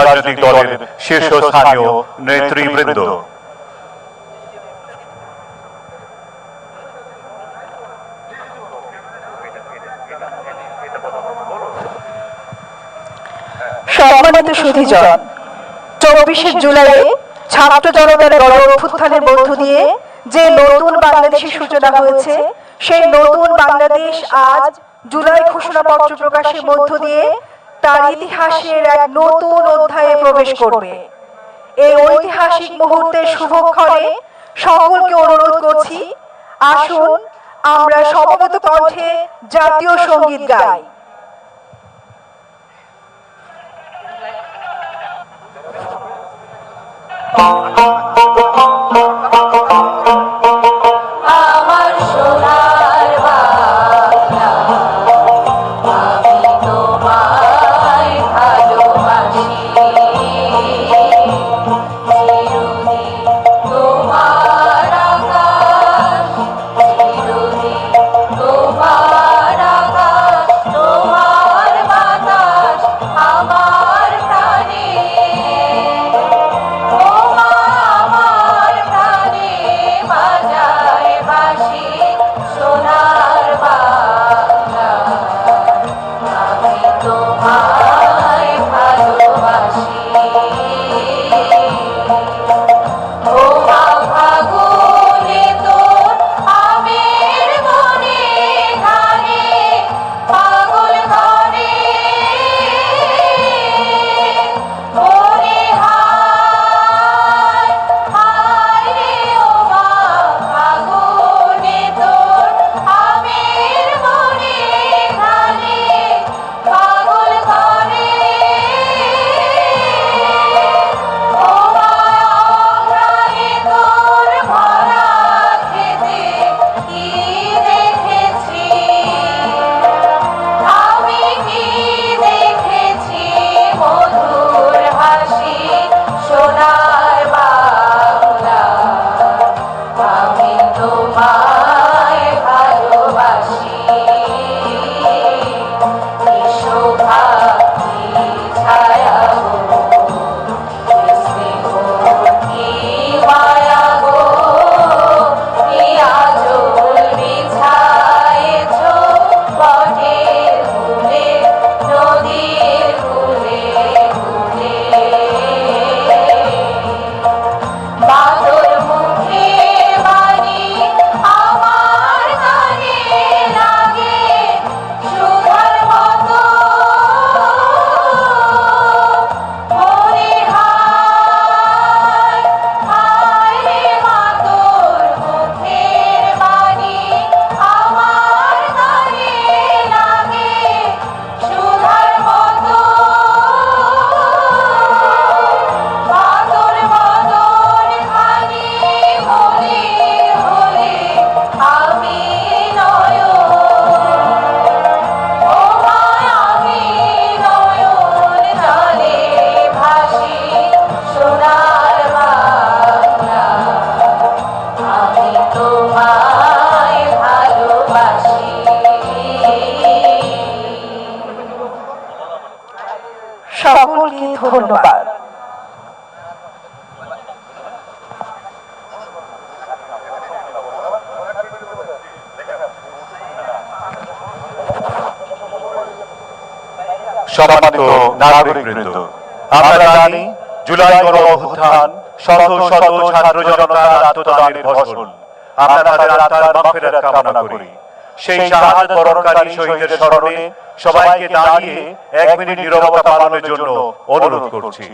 রাজনৈতিক দলের শীর্ষস্থানীয় নেতৃবৃন্দ। সম্মানিত সুধীজন চব্বিশে জুলাই ছাত্র মধ্য দিয়ে যে নতুন বাংলাদেশের সূচনা হয়েছে, সেই নতুন বাংলাদেশ আজ জুলাই ঘোষণাপত্র প্রকাশের মধ্য দিয়ে তার ইতিহাসের এক নতুন অধ্যায়ে প্রবেশ করবে। এই ঐতিহাসিক মুহূর্তের শুভক্ষণে সকলকে অনুরোধ করছি, আসুন আমরা সমবেত কণ্ঠে জাতীয় সংগীত গাই। আমার সম্মানিত নাগরিকবৃন্দ আমরা জানি জুলাই গণ অভ্যুত্থান শত শত ছাত্র জনতার আত্মদানের ফসল। আমরা তাদের আত্মার মাগফিরাত কামনা করি। সেই শাহাদ বরণকারী শহীদের স্মরণে সবাইকে দাঁড়িয়ে এক মিনিট নীরবতা পালনের জন্য অনুরোধ করছি।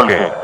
সকলকে